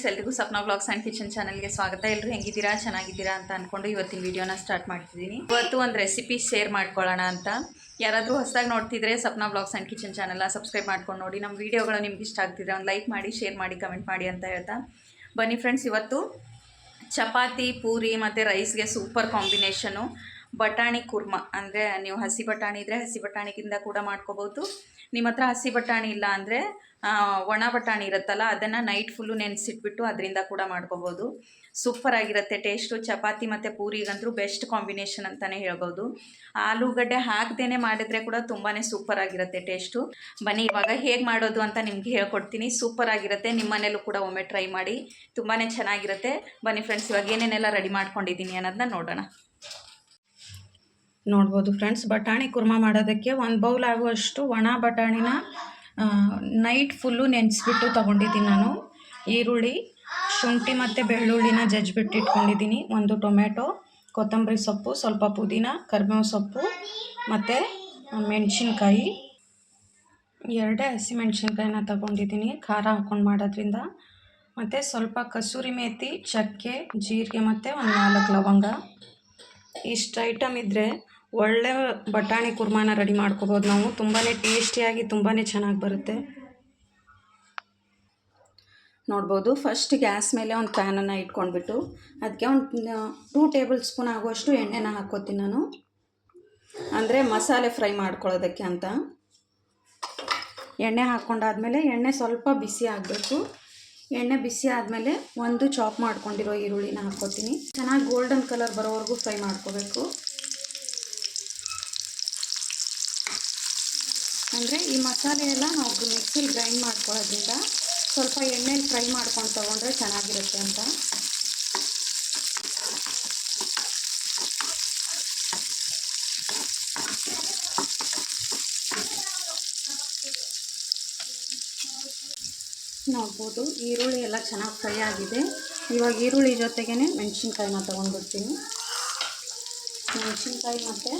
Friends, ಎಲ್ರಿಗೂ Sapna blogs and kitchen ಚಾನಲ್ಗೆ ಸ್ವಾಗತ. ಎಲ್ಲರೂ ಹೆಂಗಿದ್ದೀರಾ? ಚೆನ್ನಾಗಿದ್ದೀರಾ ಅಂತ ಅಂದ್ಕೊಂಡು ಇವತ್ತಿನ ವಿಡಿಯೋನ ಸ್ಟಾರ್ಟ್ ಮಾಡ್ತಿದ್ದೀನಿ. ಇವತ್ತು ಒಂದು ರೆಸಿಪಿ ಶೇರ್ ಮಾಡ್ಕೊಳ್ಳೋಣ ಅಂತ. ಯಾರಾದರೂ ಹೊಸದಾಗಿ ನೋಡ್ತಿದ್ರೆ ಸಪ್ನಾ ಬ್ಲಾಗ್ಸ್ ಆ್ಯಂಡ್ ಕಿಚನ್ ಚಾನಲ್ನ ಸಬ್ಸ್ಕ್ರೈಬ್ ಮಾಡ್ಕೊಂಡು ನೋಡಿ. ನಮ್ಮ ವೀಡಿಯೋಗಳು ನಿಮ್ಗೆ ಇಷ್ಟ ಆಗ್ತಿದ್ರೆ ಒಂದು ಲೈಕ್ ಮಾಡಿ ಶೇರ್ ಮಾಡಿ ಕಮೆಂಟ್ ಮಾಡಿ ಅಂತ ಹೇಳ್ತಾ. ಬನ್ನಿ ಫ್ರೆಂಡ್ಸ್ ಇವತ್ತು ಚಪಾತಿ, ಪೂರಿ ಮತ್ತು ರೈಸ್ಗೆ ಸೂಪರ್ ಕಾಂಬಿನೇಷನು ಬಟಾಣಿ ಕುರ್ಮ, ಅಂದರೆ ನೀವು ಹಸಿ ಬಟಾಣಿ ಇದ್ದರೆ ಹಸಿ ಬಟಾಣಿಗಿಂದ ಕೂಡ ಮಾಡ್ಕೋಬೋದು. ನಿಮ್ಮ ಹತ್ರ ಹಸಿ ಬಟಾಣಿ ಇಲ್ಲ ಅಂದರೆ ಒಣ ಬಟಾಣಿ ಇರುತ್ತಲ್ಲ, ಅದನ್ನು ನೈಟ್ ಫುಲ್ಲು ನೆನೆಸಿಟ್ಬಿಟ್ಟು ಅದರಿಂದ ಕೂಡ ಮಾಡ್ಕೋಬೋದು. ಸೂಪರ್ ಆಗಿರುತ್ತೆ ಟೇಸ್ಟು ಚಪಾತಿ ಮತ್ತು ಪೂರಿಗಂತೂ ಬೆಸ್ಟ್ ಕಾಂಬಿನೇಷನ್ ಅಂತಲೇ ಹೇಳ್ಬೋದು. ಆಲೂಗಡ್ಡೆ ಹಾಕ್ದೇ ಮಾಡಿದ್ರೆ ಕೂಡ ತುಂಬಾ ಸೂಪರ್ ಆಗಿರುತ್ತೆ ಟೇಸ್ಟು ಬನ್ನಿ, ಇವಾಗ ಹೇಗೆ ಮಾಡೋದು ಅಂತ ನಿಮಗೆ ಹೇಳ್ಕೊಡ್ತೀನಿ. ಸೂಪರ್ ಆಗಿರುತ್ತೆ. ನಿಮ್ಮ ಮನೇಲೂ ಕೂಡ ಒಮ್ಮೆ ಟ್ರೈ ಮಾಡಿ. ತುಂಬಾ ಚೆನ್ನಾಗಿರುತ್ತೆ. ಬನ್ನಿ ಫ್ರೆಂಡ್ಸ್ ಇವಾಗ ಏನೇನೆಲ್ಲ ರೆಡಿ ಮಾಡ್ಕೊಂಡಿದ್ದೀನಿ ಅನ್ನೋದನ್ನ ನೋಡೋಣ. ನೋಡ್ಬೋದು ಫ್ರೆಂಡ್ಸ್. ಬಟಾಣಿ ಕುರ್ಮ ಮಾಡೋದಕ್ಕೆ ಒಂದು ಬೌಲ್ ಆಗುವಷ್ಟು ಒಣ ಬಟಾಣಿನ ನೈಟ್ ಫುಲ್ಲು ನೆನೆಸ್ಬಿಟ್ಟು ತೊಗೊಂಡಿದ್ದೀನಿ ನಾನು. ಈರುಳ್ಳಿ, ಶುಂಠಿ ಮತ್ತು ಬೆಳ್ಳುಳ್ಳಿನ ಜಜ್ಜಿಬಿಟ್ಟು ಇಟ್ಕೊಂಡಿದ್ದೀನಿ. ಒಂದು ಟೊಮೆಟೊ ಕೊತ್ತಂಬರಿ ಸೊಪ್ಪು, ಸ್ವಲ್ಪ ಪುದೀನ, ಕರಿಬೇವು ಸೊಪ್ಪು ಮತ್ತು ಮೆಣಸಿನ್ಕಾಯಿ. ಎರಡೇ ಹಸಿಮೆಣ್ಸಿನ್ಕಾಯಿನ ತಗೊಂಡಿದ್ದೀನಿ ಖಾರ ಹಾಕ್ಕೊಂಡು ಮಾಡೋದ್ರಿಂದ. ಮತ್ತು ಸ್ವಲ್ಪ ಕಸೂರಿ ಮೇಥಿ ಚಕ್ಕೆ, ಜೀರಿಗೆ ಮತ್ತು ಒಂದು ನಾಲ್ಕು ಲವಂಗ. ಇಷ್ಟು ಐಟಮ್ ಇದ್ದರೆ ಒಳ್ಳೆ ಬಟಾಣಿ ಕುರ್ಮಾನ ರೆಡಿ ಮಾಡ್ಕೋಬೋದು ನಾವು. ತುಂಬಾ ಟೇಸ್ಟಿಯಾಗಿ ತುಂಬಾ ಚೆನ್ನಾಗಿ ಬರುತ್ತೆ. ನೋಡ್ಬೋದು. ಫಸ್ಟ್ ಗ್ಯಾಸ್ ಮೇಲೆ ಒಂದು ಪ್ಯಾನನ್ನು ಇಟ್ಕೊಂಡ್ಬಿಟ್ಟು ಅದಕ್ಕೆ ಒಂದು ಟೂ ಟೇಬಲ್ ಸ್ಪೂನ್ ಆಗುವಷ್ಟು ಎಣ್ಣೆನ ಹಾಕ್ಕೋತೀನಿ ನಾನು. ಅಂದರೆ ಮಸಾಲೆ ಫ್ರೈ ಮಾಡ್ಕೊಳ್ಳೋದಕ್ಕೆ ಅಂತ. ಎಣ್ಣೆ ಹಾಕ್ಕೊಂಡಾದ್ಮೇಲೆ ಎಣ್ಣೆ ಸ್ವಲ್ಪ ಬಿಸಿ ಆಗಬೇಕು. ಎಣ್ಣೆ ಬಿಸಿ ಆದಮೇಲೆ ಒಂದು ಚಾಪ್ ಮಾಡ್ಕೊಂಡಿರೋ ಈರುಳ್ಳಿನ ಹಾಕ್ಕೋತೀನಿ. ಚೆನ್ನಾಗಿ ಗೋಲ್ಡನ್ ಕಲರ್ ಬರೋವರೆಗೂ ಫ್ರೈ ಮಾಡ್ಕೋಬೇಕು. ಅಂದರೆ ಈ ಮಸಾಲೆ ಎಲ್ಲ ನಾವು ಮಿಕ್ಸಿಲಿ ಗ್ರೈಂಡ್ ಮಾಡ್ಕೊಳ್ಳೋದ್ರಿಂದ ಸ್ವಲ್ಪ ಎಣ್ಣೆಲಿ ಫ್ರೈ ಮಾಡ್ಕೊಂಡು ತೊಗೊಂಡ್ರೆ ಚೆನ್ನಾಗಿರುತ್ತೆ ಅಂತ. ನೋಡ್ಬೋದು ಈರುಳ್ಳಿ ಎಲ್ಲ ಚೆನ್ನಾಗಿ ಫ್ರೈ ಆಗಿದೆ. ಇವಾಗ ಈರುಳ್ಳಿ ಜೊತೆಗೇ ಮೆಣಸಿನ್ಕಾಯಿನ ತೊಗೊಂಡ್ಬಿಡ್ತೀನಿ. ಮೆಣಸಿನ್ಕಾಯಿ ಮತ್ತು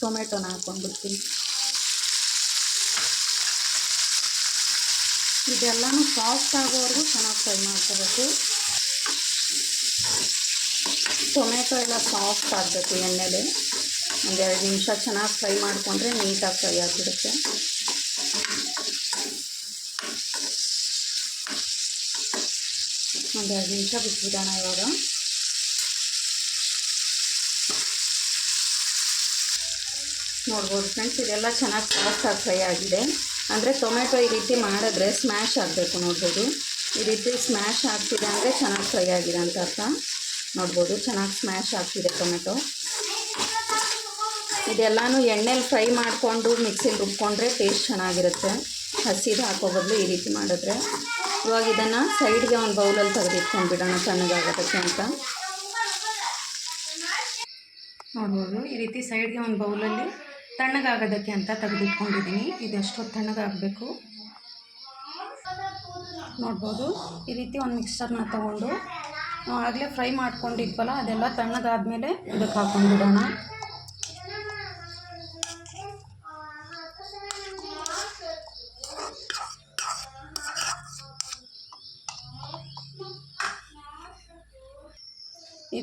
ಟೊಮೆಟೊನ ಹಾಕ್ಕೊಂಡ್ಬಿಡ್ತೀನಿ ಇದೆಲ್ಲನೂ ಸಾಫ್ಟ್ ಆಗೋವರೆಗೂ ಚೆನ್ನಾಗಿ ಫ್ರೈ ಮಾಡ್ಕೋಬೇಕು. ಟೊಮೆಟೊ ಎಲ್ಲ ಸಾಫ್ಟ್ ಆಗಬೇಕು ಎಣ್ಣೆಲಿ. ಒಂದೆರಡು ನಿಮಿಷ ಚೆನ್ನಾಗಿ ಫ್ರೈ ಮಾಡಿಕೊಂಡ್ರೆ ನೀಟಾಗಿ ಫ್ರೈ ಆಗಿಬಿಡುತ್ತೆ. ಒಂದೆರಡು ನಿಮಿಷ ಬಿಟ್ಬಿಡೋಣ ಇವಾಗ. ನೋಡ್ಬೋದು ಫ್ರೆಂಡ್ಸ್ ಇದೆಲ್ಲ ಚೆನ್ನಾಗಿ ಸಾಫ್ಟಾಗಿ ಫ್ರೈ ಆಗಿದೆ. ಅಂದರೆ ಟೊಮೆಟೊ ಈ ರೀತಿ ಮಾಡಿದ್ರೆ ಸ್ಮ್ಯಾಶ್ ಆಗಬೇಕು ನೋಡ್ಬೋದು. ಈ ರೀತಿ ಸ್ಮ್ಯಾಶ್ ಆಗ್ತಿದೆ ಅಂದರೆ ಚೆನ್ನಾಗಿ ಫ್ರೈ ಆಗಿದೆ ಅಂತ ಅರ್ಥ. ನೋಡ್ಬೋದು ಚೆನ್ನಾಗಿ ಸ್ಮ್ಯಾಶ್ ಆಗ್ತಿದೆ ಟೊಮೆಟೊ ಇದೆಲ್ಲನೂ ಎಣ್ಣೆಲಿ ಫ್ರೈ ಮಾಡಿಕೊಂಡು ಮಿಕ್ಸಿಲಿ ರುಬ್ಕೊಂಡ್ರೆ ಟೇಸ್ಟ್ ಚೆನ್ನಾಗಿರುತ್ತೆ. ಹಸಿದು ಹಾಕೋ ಬದಲು ಈ ರೀತಿ ಮಾಡಿದ್ರೆ. ಇವಾಗ ಇದನ್ನು ಸೈಡ್ಗೆ ಒಂದು ಬೌಲಲ್ಲಿ ತೆಗೆದಿಟ್ಕೊಂಡ್ಬಿಡೋಣ ತಣ್ಣಗಾಗೋದಕ್ಕೆ ಅಂತ. ನೋಡ್ಬೋದು, ಈ ರೀತಿ ಸೈಡ್ಗೆ ಒಂದು ಬೌಲಲ್ಲಿ ತಣ್ಣಗಾಗೋದಕ್ಕೆ ಅಂತ ತೆಗೆದಿಟ್ಕೊಂಡಿದ್ದೀನಿ. ಇದೆಷ್ಟು ತಣ್ಣಗಾಗಬೇಕು? ನೋಡ್ಬೋದು, ಈ ರೀತಿ ಒಂದು ಮಿಕ್ಸ್ಚರ್ನ ತೊಗೊಂಡು ಆಗಲೇ ಫ್ರೈ ಮಾಡ್ಕೊಂಡಿದ್ವಲ್ಲ, ಅದೆಲ್ಲ ತಣ್ಣಗಾದ್ಮೇಲೆ ಇದಕ್ಕೆ ಹಾಕ್ಕೊಂಡ್ಬಿಡೋಣ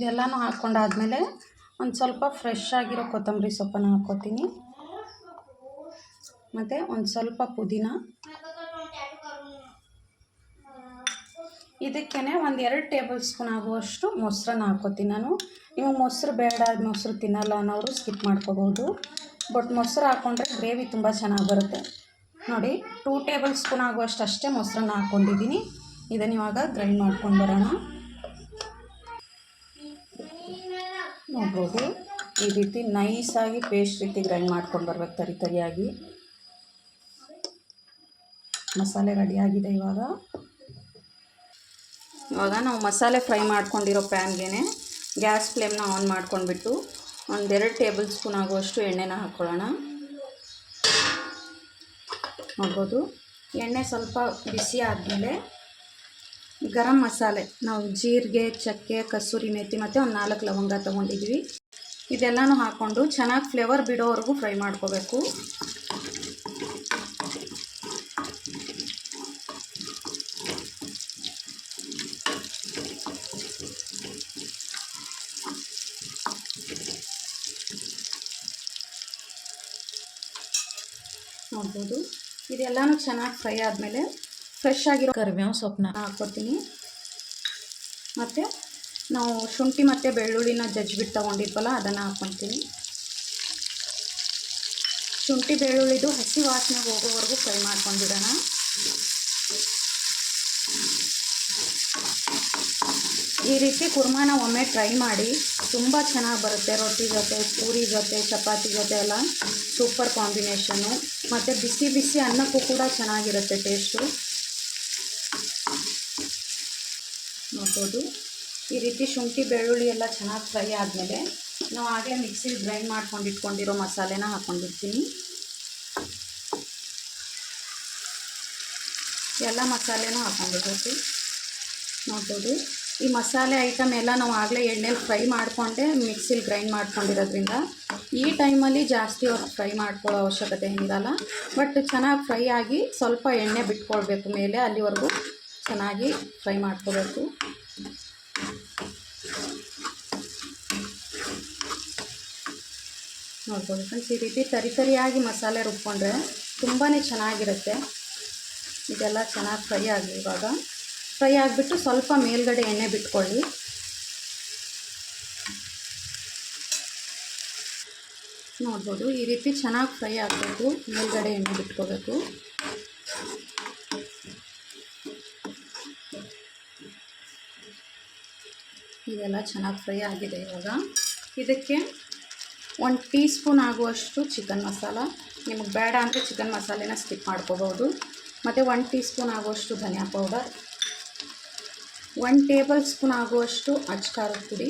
ಇದೆಲ್ಲನೂ ಹಾಕ್ಕೊಂಡಾದ್ಮೇಲೆ ಒಂದು ಸ್ವಲ್ಪ ಫ್ರೆಶ್ ಆಗಿರೋ ಕೊತ್ತಂಬರಿ ಸೊಪ್ಪನ್ನು ಹಾಕ್ಕೋತೀನಿ ಮತ್ತು ಒಂದು ಸ್ವಲ್ಪ ಪುದೀನ. ಇದಕ್ಕೇ ಒಂದು ಎರಡು ಟೇಬಲ್ ಸ್ಪೂನ್ ಆಗುವಷ್ಟು ಮೊಸರನ್ನ ಹಾಕ್ಕೋತೀನಿ ನಾನು. ನೀವು ಮೊಸರು ಬೇಡ, ಮೊಸರು ತಿನ್ನಲ್ಲ ಅನ್ನೋರು ಸ್ಕಿಪ್ ಮಾಡ್ಕೋಬೋದು ಬಟ್ ಮೊಸರು ಹಾಕ್ಕೊಂಡ್ರೆ ಗ್ರೇವಿ ತುಂಬ ಚೆನ್ನಾಗಿ ಬರುತ್ತೆ. ನೋಡಿ ಟೂ ಟೇಬಲ್ ಸ್ಪೂನ್ ಆಗುವಷ್ಟು ಅಷ್ಟೇ ಮೊಸರನ್ನ ಹಾಕ್ಕೊಂಡಿದ್ದೀನಿ ಇದನ್ನು ಇವಾಗ ಗ್ರೈಂಡ್ ಮಾಡ್ಕೊಂಡು ಬರೋಣ. ನೋಡ್ಬೋದು. ಈ ರೀತಿ ನೈಸಾಗಿ ಪೇಸ್ಟ್ ರೀತಿ ಗ್ರೈಂಡ್ ಮಾಡ್ಕೊಂಡು ಬರ್ಬೇಕು ತರಿ ತರಿಯಾಗಿ. ಮಸಾಲೆ ರೆಡಿಯಾಗಿದೆ ಇವಾಗ. ಇವಾಗ ನಾವು ಮಸಾಲೆ ಫ್ರೈ ಮಾಡ್ಕೊಂಡಿರೋ ಪ್ಯಾನ್ಗೆ ಗ್ಯಾಸ್ ಫ್ಲೇಮ್ನ ಆನ್ ಮಾಡ್ಕೊಂಡ್ಬಿಟ್ಟು ಒಂದೆರಡು ಟೇಬಲ್ ಸ್ಪೂನ್ ಆಗುವಷ್ಟು ಎಣ್ಣೆನ ಹಾಕ್ಕೊಳ್ಳೋಣ ನೋಡ್ಬೋದು. ಎಣ್ಣೆ ಸ್ವಲ್ಪ ಬಿಸಿ ಆದಮೇಲೆ ಗರಂ ಮಸಾಲೆ. ನಾವು ಜೀರಿಗೆ, ಚಕ್ಕೆ, ಕಸೂರಿ ಮೇಥಿ ಮತ್ತು ಒಂದು ನಾಲ್ಕು ಲವಂಗ ತೊಗೊಂಡಿದ್ವಿ. ಇದೆಲ್ಲನೂ ಹಾಕ್ಕೊಂಡು ಚೆನ್ನಾಗಿ ಫ್ಲೇವರ್ ಬಿಡೋವರೆಗೂ ಫ್ರೈ ಮಾಡ್ಕೋಬೇಕು. ನೋಡ್ಬೋದು. ಇದೆಲ್ಲನೂ ಚೆನ್ನಾಗಿ ಫ್ರೈ ಆದಮೇಲೆ ಫ್ರೆಶ್ ಆಗಿರೋ ಕರಿಬೇವು ಸೊಪ್ಪನ್ನ. ಹಾಕ್ಕೊತೀನಿ ಮತ್ತು ನಾವು ಶುಂಠಿ ಮತ್ತು ಬೆಳ್ಳುಳ್ಳಿನ ಜಜ್ಜಿಬಿಟ್ಟು ತೊಗೊಂಡಿದ್ವಲ್ಲ ಅದನ್ನು ಹಾಕ್ಕೊತೀನಿ ಶುಂಠಿ ಬೆಳ್ಳುಳ್ಳಿದು ಹಸಿ ವಾಸನೆ ಹೋಗೋವರೆಗೂ ಫ್ರೈ ಮಾಡ್ಕೊಂಡ್ಬಿಡೋಣ. ಈ ರೀತಿ ಕುರ್ಮಾನ ಒಮ್ಮೆ ಟ್ರೈ ಮಾಡಿ ತುಂಬ ಚೆನ್ನಾಗಿ ಬರುತ್ತೆ ರೊಟ್ಟಿ ಜೊತೆ ಪೂರಿ ಜೊತೆ ಚಪಾತಿ ಜೊತೆ ಎಲ್ಲ. Super combination. ಮತ್ತು ಬಿಸಿ ಬಿಸಿ ಅನ್ನಕ್ಕೂ ಕೂಡ ಚೆನ್ನಾಗಿರುತ್ತೆ ಟೇಸ್ಟು. ನೋಡ್ಬೋದು ಈ ರೀತಿ ಶುಂಠಿ, ಬೆಳ್ಳುಳ್ಳಿ ಎಲ್ಲ ಚೆನ್ನಾಗಿ ಫ್ರೈ ಆದಮೇಲೆ ನಾವು ಆಗಲೇ ಮಿಕ್ಸಿಲಿ ಗ್ರೈಂಡ್ ಮಾಡ್ಕೊಂಡು ಇಟ್ಕೊಂಡಿರೋ ಮಸಾಲೆನ ಹಾಕ್ಕೊಂಡಿರ್ತೀನಿ ಎಲ್ಲ ಮಸಾಲೆನೂ ಹಾಕ್ಕೊಂಡಿರ್ಬೇಕು ನೋಡ್ಬೋದು. ಈ ಮಸಾಲೆ ಐಟಮ್ ಎಲ್ಲ ನಾವು ಆಗಲೇ ಎಣ್ಣೆಲಿ ಫ್ರೈ ಮಾಡಿಕೊಂಡೆ ಮಿಕ್ಸಿಲಿ ಗ್ರೈಂಡ್ ಮಾಡ್ಕೊಂಡಿರೋದ್ರಿಂದ ಈ ಟೈಮಲ್ಲಿ ಜಾಸ್ತಿ ಹೊತ್ತು ಫ್ರೈ ಮಾಡ್ಕೊಳ್ಳೋ ಅವಶ್ಯಕತೆ ಹಿಂಗಲ್ಲ ಬಟ್ ಚೆನ್ನಾಗಿ ಫ್ರೈ ಆಗಿ ಸ್ವಲ್ಪ ಎಣ್ಣೆ ಬಿಟ್ಕೊಳ್ಬೇಕು ಮೇಲೆ, ಅಲ್ಲಿವರೆಗೂ ಚೆನ್ನಾಗಿ ಫ್ರೈ ಮಾಡ್ಕೋಬೇಕು ನೋಡ್ಬೋದು ಫ್ರೆಂಡ್ಸ್, ಈ ರೀತಿ ತರಿ ತರಿಯಾಗಿ ಮಸಾಲೆ ರುಬ್ಕೊಂಡ್ರೆ ತುಂಬಾ ಚೆನ್ನಾಗಿರುತ್ತೆ. ಇದೆಲ್ಲ ಚೆನ್ನಾಗಿ ಫ್ರೈ ಆಗಲಿ ಇವಾಗ ಫ್ರೈ ಆಗಿಬಿಟ್ಟು ಸ್ವಲ್ಪ ಮೇಲ್ಗಡೆ ಎಣ್ಣೆ ಬಿಟ್ಕೊಳ್ಳಿ. ನೋಡ್ಬೋದು, ಈ ರೀತಿ ಚೆನ್ನಾಗಿ ಫ್ರೈ ಆಗಬೇಕು. ಮೇಲ್ಗಡೆ ಎಣ್ಣೆ ಬಿಟ್ಕೋಬೇಕು. ಇದೆಲ್ಲ ಚೆನ್ನಾಗಿ ಫ್ರೈ ಆಗಿದೆ ಇವಾಗ. ಇದಕ್ಕೆ ಒಂದು ಟೀ ಸ್ಪೂನ್ ಆಗುವಷ್ಟು ಚಿಕನ್ ಮಸಾಲ. ನಿಮಗೆ ಬೇಡ ಅಂದರೆ ಚಿಕನ್ ಮಸಾಲೆನ ಸ್ಕಿಪ್ ಮಾಡ್ಕೋಬೋದು ಮತ್ತು ಒನ್ ಟೀ ಸ್ಪೂನ್ ಆಗುವಷ್ಟು ಧನಿಯಾ ಪೌಡರ್. ಒನ್ ಟೇಬಲ್ ಸ್ಪೂನ್ ಆಗುವಷ್ಟು ಅಚ್ಕಾರದ ಪುಡಿ.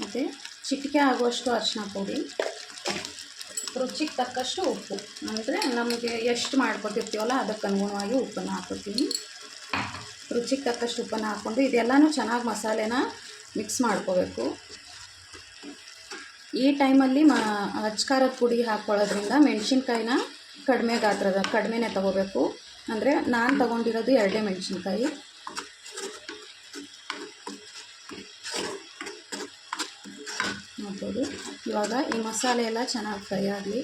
ಮತ್ತು ಚಿಟಿಕೆ ಆಗುವಷ್ಟು ಅರಿಶಿನ ಪುಡಿ. ರುಚಿಗೆ ತಕ್ಕಷ್ಟು ಉಪ್ಪು. ಅಂದರೆ ನಮಗೆ ಎಷ್ಟು ಮಾಡ್ಕೊತಿರ್ತೀವಲ್ಲ ಅದಕ್ಕೆ ಅನುಗುಣವಾಗಿ ಉಪ್ಪನ್ನು ಹಾಕೋತೀನಿ. ರುಚಿಗೆ ತಕ್ಕಷ್ಟು ಉಪ್ಪನ್ನು ಹಾಕ್ಕೊಂಡು ಇದೆಲ್ಲನೂ ಚೆನ್ನಾಗಿ ಮಸಾಲೆನ ಮಿಕ್ಸ್ ಮಾಡ್ಕೋಬೇಕು. ಈ ಟೈಮಲ್ಲಿ ಮ ಅಜ್ಕಾರದ ಪುಡಿ ಹಾಕ್ಕೊಳ್ಳೋದ್ರಿಂದ ಮೆಣಸಿನ್ಕಾಯಿನ ಕಡಿಮೆ ಗಾತ್ರದ, ಕಡಿಮೆನೇ ತೊಗೋಬೇಕು. ಅಂದರೆ ನಾನು ತೊಗೊಂಡಿರೋದು ಎರಡೇ ಮೆಣಸಿನ್ಕಾಯಿ. ನೋಡ್ಬೋದು. ಇವಾಗ ಈ ಮಸಾಲೆ ಎಲ್ಲ ಚೆನ್ನಾಗಿ ಫ್ರೈ ಆಗಲಿ.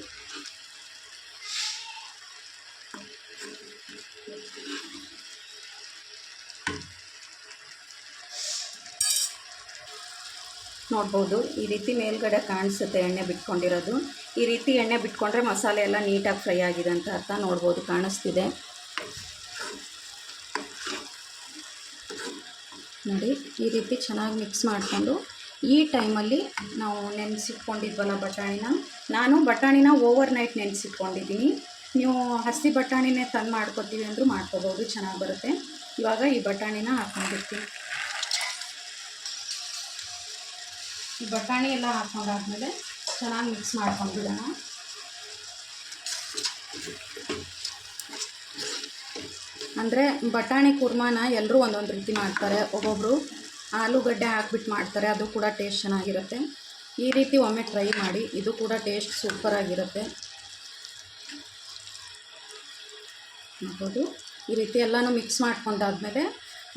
ನೋಡ್ಬೋದು. ಈ ರೀತಿ ಮೇಲ್ಗಡೆ ಕಾಣಿಸುತ್ತೆ ಎಣ್ಣೆ ಬಿಟ್ಕೊಂಡಿರೋದು. ಈ ರೀತಿ ಎಣ್ಣೆ ಬಿಟ್ಕೊಂಡ್ರೆ ಮಸಾಲೆ ಎಲ್ಲ ನೀಟಾಗಿ ಫ್ರೈ ಆಗಿದೆ ಅಂತ ಅರ್ಥ ನೋಡ್ಬೋದು, ಕಾಣಿಸ್ತಿದೆ. ನೋಡಿ, ಈ ರೀತಿ ಚೆನ್ನಾಗಿ ಮಿಕ್ಸ್ ಮಾಡಿಕೊಂಡು ಈ ಟೈಮಲ್ಲಿ ನಾವು ನೆನೆಸಿಟ್ಕೊಂಡಿದ್ವಲ್ಲ ಬಟಾಣಿನ. ನಾನು ಬಟಾಣಿನ ಓವರ್ ನೈಟ್ ನೆನೆಸಿಟ್ಕೊಂಡಿದ್ದೀನಿ. ನೀವು ಹಸಿ ಬಟಾಣಿನೇ ತಂದು ಮಾಡ್ಕೊತೀವಿ ಅಂದರೂ ಮಾಡ್ಕೋಬೋದು, ಚೆನ್ನಾಗಿ ಬರುತ್ತೆ. ಇವಾಗ ಈ ಬಟಾಣಿನ ಹಾಕ್ಕೊಂಡಿರ್ತೀನಿ ಈ ಬಟಾಣಿ ಎಲ್ಲ ಹಾಕೊಂಡಾದ್ಮೇಲೆ ಚೆನ್ನಾಗಿ ಮಿಕ್ಸ್ ಮಾಡ್ಕೊಂಡ್ಬಿಡೋಣ ಅಂದರೆ ಬಟಾಣಿ ಕುರ್ಮಾನ ಎಲ್ಲರೂ ಒಂದೊಂದು ರೀತಿ ಮಾಡ್ತಾರೆ. ಒಬ್ಬೊಬ್ಬರು ಆಲೂಗಡ್ಡೆ ಹಾಕ್ಬಿಟ್ಟು ಮಾಡ್ತಾರೆ, ಅದು ಕೂಡ ಟೇಸ್ಟ್ ಚೆನ್ನಾಗಿರುತ್ತೆ. ಈ ರೀತಿ ಒಮ್ಮೆ ಟ್ರೈ ಮಾಡಿ, ಇದು ಕೂಡ ಟೇಸ್ಟ್ ಸೂಪರಾಗಿರುತ್ತೆ ನೋಡ್ಬೋದು. ಈ ರೀತಿ ಎಲ್ಲನೂ ಮಿಕ್ಸ್ ಮಾಡ್ಕೊಂಡಾದ್ಮೇಲೆ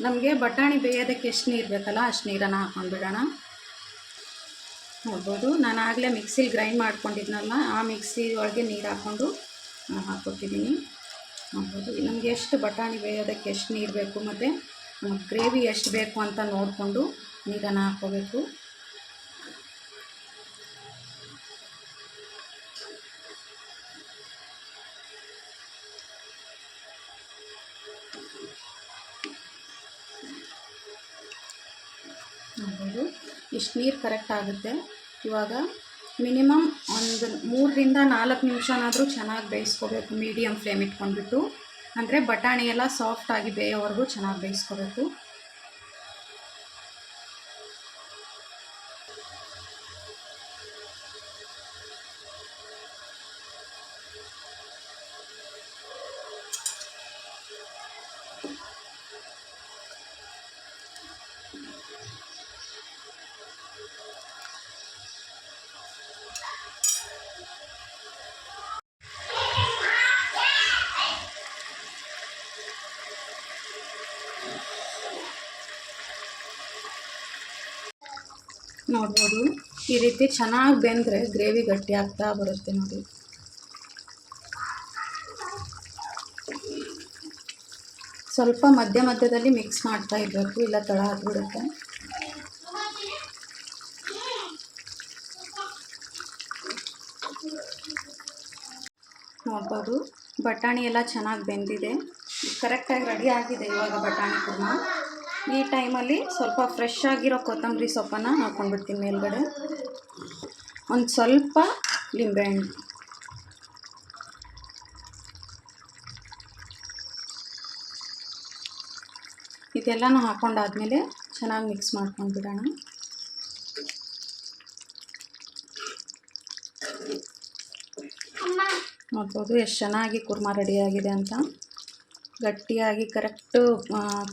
ನಮಗೆ ಬಟಾಣಿ ಬೇಯೋದಕ್ಕೆ ಎಷ್ಟು ನೀರು ಬೇಕಲ್ಲ ಅಷ್ಟು ನೀರನ್ನು ಹಾಕ್ಕೊಂಡ್ಬಿಡೋಣ ನೋಡ್ಬೋದು. ನಾನು ಆಗಲೇ ಮಿಕ್ಸಿಲಿ ಗ್ರೈಂಡ್ ಮಾಡ್ಕೊಂಡಿದ್ನಲ್ಲ ಆ ಮಿಕ್ಸಿ ಒಳಗೆ ನೀರು ಹಾಕ್ಕೊಂಡು ಹಾಕ್ಕೊಟ್ಟಿದ್ದೀನಿ ನೋಡ್ಬೋದು. ನಮಗೆ ಎಷ್ಟು ಬಟಾಣಿ ಬೇಯೋದಕ್ಕೆ ಎಷ್ಟು ನೀರು ಬೇಕು ಮತ್ತು ಗ್ರೇವಿ ಎಷ್ಟು ಬೇಕು ಅಂತ ನೋಡಿಕೊಂಡು ನೀರನ್ನು ಹಾಕ್ಕೋಬೇಕು. ಇಷ್ಟು ನೀರು ಕರೆಕ್ಟ್ ಆಗುತ್ತೆ. ಇವಾಗ ಮಿನಿಮಮ್ ಒಂದು ಮೂರರಿಂದ ನಾಲ್ಕು ನಿಮಿಷನಾದರೂ ಚೆನ್ನಾಗಿ ಬೇಯಿಸ್ಕೋಬೇಕು. ಮೀಡಿಯಮ್ ಫ್ಲೇಮ್ ಇಟ್ಕೊಂಡ್ಬಿಟ್ಟು. ಅಂದರೆ ಬಟಾಣಿ ಎಲ್ಲ ಸಾಫ್ಟಾಗಿ ಬೇಯೋವರೆಗೂ ಚೆನ್ನಾಗಿ ಬೇಯಿಸ್ಕೋಬೇಕು. ನೋಡ್ಬೋದು. ಈ ರೀತಿ ಚೆನ್ನಾಗಿ ಬೆಂದರೆ ಗ್ರೇವಿ ಗಟ್ಟಿ ಆಗ್ತಾ ಬರುತ್ತೆ ನೋಡಿ. ಸ್ವಲ್ಪ ಮಧ್ಯ ಮಧ್ಯದಲ್ಲಿ ಮಿಕ್ಸ್ ಮಾಡ್ತಾ ಇರಬೇಕು, ಇಲ್ಲ ತಳ ಹಾಕ್ಬಿಡುತ್ತೆ ಬಟಾಣಿ ಎಲ್ಲ ಚೆನ್ನಾಗಿ ಬೆಂದಿದೆ. ಕರೆಕ್ಟಾಗಿ ರೆಡಿ ಆಗಿದೆ ಇವಾಗ ಬಟಾಣಿ ಕುರ್ಮ. ಈ ಟೈಮಲ್ಲಿ ಸ್ವಲ್ಪ ಫ್ರೆಶ್ ಆಗಿರೋ ಕೊತ್ತಂಬರಿ ಸೊಪ್ಪನ್ನು ಹಾಕ್ಕೊಂಡ್ಬಿಡ್ತೀನಿ ಮೇಲ್ಗಡೆ. ಒಂದು ಸ್ವಲ್ಪ ಲಿಂಬೆಹಣ್ಣು ಇದೆಲ್ಲನೂ ಹಾಕ್ಕೊಂಡಾದ್ಮೇಲೆ ಚೆನ್ನಾಗಿ ಮಿಕ್ಸ್ ಮಾಡ್ಕೊಂಡ್ಬಿಡೋಣ. ನೋಡ್ಬೋದು. ಎಷ್ಟು ಚೆನ್ನಾಗಿ ಕುರ್ಮ ರೆಡಿಯಾಗಿದೆ ಅಂತ. ಗಟ್ಟಿಯಾಗಿ ಕರೆಕ್ಟು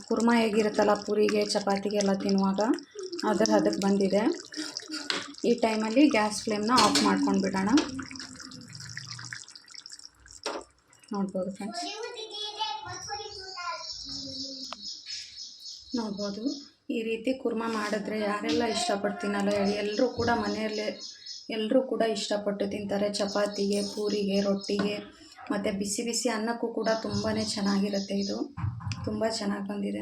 ಕುರ್ಮ ಹೇಗಿರುತ್ತಲ್ಲ ಪೂರಿಗೆ ಚಪಾತಿಗೆ ಎಲ್ಲ ತಿನ್ನುವಾಗ, ಅದರ ಅದಕ್ಕೆ ಬಂದಿದೆ. ಈ ಟೈಮಲ್ಲಿ ಗ್ಯಾಸ್ ಫ್ಲೇಮ್ನ ಆಫ್ ಮಾಡ್ಕೊಂಡು ಬಿಡೋಣ. ನೋಡ್ಬೋದು ಫ್ರೆಂಡ್ಸ್ ನೋಡ್ಬೋದು. ಈ ರೀತಿ ಕುರ್ಮ ಮಾಡಿದ್ರೆ ಯಾರೆಲ್ಲ ಇಷ್ಟಪಡ್ತೀನಲ್ಲ ಹೇಳಿ ಎಲ್ಲರೂ ಕೂಡ ಮನೆಯಲ್ಲೇ ಎಲ್ಲರೂ ಕೂಡ ಇಷ್ಟಪಟ್ಟು ತಿಂತಾರೆ. ಚಪಾತಿಗೆ, ಪೂರಿಗೆ, ರೊಟ್ಟಿಗೆ, ಮತ್ತು ಬಿಸಿ ಬಿಸಿ ಅನ್ನಕ್ಕೂ ಕೂಡ ತುಂಬಾ ಚೆನ್ನಾಗಿರುತ್ತೆ ಇದು. ತುಂಬ ಚೆನ್ನಾಗಿ ಬಂದಿದೆ.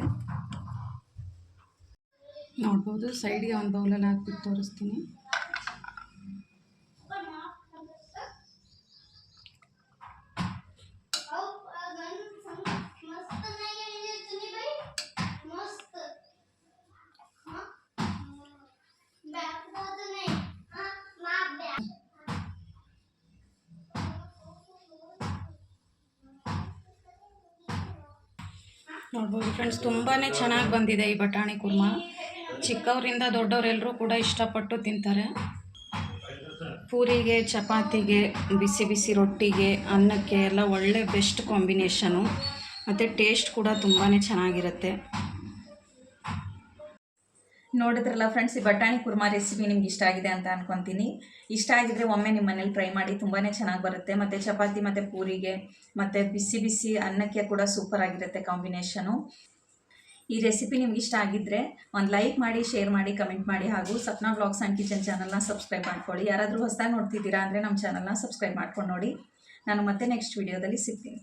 ನೋಡ್ಬೋದು. ಸೈಡ್ಗೆ ಒಂದು ಬೌಲಲ್ಲಿ ಹಾಕ್ಬಿಟ್ಟು ತೋರಿಸ್ತೀನಿ. ನೋಡ್ಬೋದು ಫ್ರೆಂಡ್ಸ್ ತುಂಬಾ ಚೆನ್ನಾಗಿ ಬಂದಿದೆ ಈ ಬಟಾಣಿ ಕುರ್ಮ. ಚಿಕ್ಕವರಿಂದ ದೊಡ್ಡವರೆಲ್ಲರೂ ಕೂಡ ಇಷ್ಟಪಟ್ಟು ತಿಂತಾರೆ. ಪೂರಿಗೆ, ಚಪಾತಿಗೆ, ಬಿಸಿ ಬಿಸಿ ರೊಟ್ಟಿಗೆ, ಅನ್ನಕ್ಕೆ ಎಲ್ಲ ಒಳ್ಳೆ ಬೆಸ್ಟ್ ಕಾಂಬಿನೇಷನು ಮತ್ತು ಟೇಸ್ಟ್ ಕೂಡ ತುಂಬಾ ಚೆನ್ನಾಗಿರುತ್ತೆ. ನೋಡಿದ್ರಲ್ಲ ಫ್ರೆಂಡ್ಸ್ ಈ ಬಟಾಣಿ ಕುರ್ಮಾ ರೆಸಿಪಿ ನಿಮ್ಗೆ ಇಷ್ಟ ಆಗಿದೆ ಅಂತ ಅನ್ಕೊತೀನಿ. ಇಷ್ಟ ಆಗಿದ್ರೆ ಒಮ್ಮೆ ನಿಮ್ಮ ಮನೇಲಿ ಟ್ರೈ ಮಾಡಿ ತುಂಬಾ ಚೆನ್ನಾಗಿ ಬರುತ್ತೆ. ಮತ್ತು ಚಪಾತಿ, ಮತ್ತು ಪೂರಿಗೆ, ಮತ್ತು ಬಿಸಿ ಬಿಸಿ ಅನ್ನಕ್ಕೆ ಕೂಡ ಸೂಪರ್ ಆಗಿರುತ್ತೆ ಕಾಂಬಿನೇಷನು ಈ ರೆಸಿಪಿ ನಿಮ್ಗೆ ಇಷ್ಟ ಆಗಿದ್ದರೆ ಒಂದು ಲೈಕ್ ಮಾಡಿ ಶೇರ್ ಮಾಡಿ ಕಮೆಂಟ್ ಮಾಡಿ ಹಾಗೂ ಸಪ್ನಾ ಬ್ಲಾಗ್ಸ್ ಆ್ಯಂಡ್ ಕಿಚನ್ ಚಾನಲ್ನ ಸಬ್ಸ್ಕ್ರೈಬ್ ಮಾಡ್ಕೊಳ್ಳಿ. ಯಾರಾದರೂ ಹೊಸದಾಗಿ ನೋಡ್ತಿದ್ದೀರಾ ಅಂದರೆ ನಮ್ಮ ಚಾನಲ್ನ ಸಬ್ಸ್ಕ್ರೈಬ್ ಮಾಡ್ಕೊಂಡು ನೋಡಿ. ನಾನು ಮತ್ತೆ ನೆಕ್ಸ್ಟ್ ವೀಡಿಯೋದಲ್ಲಿ ಸಿಗ್ತೀನಿ.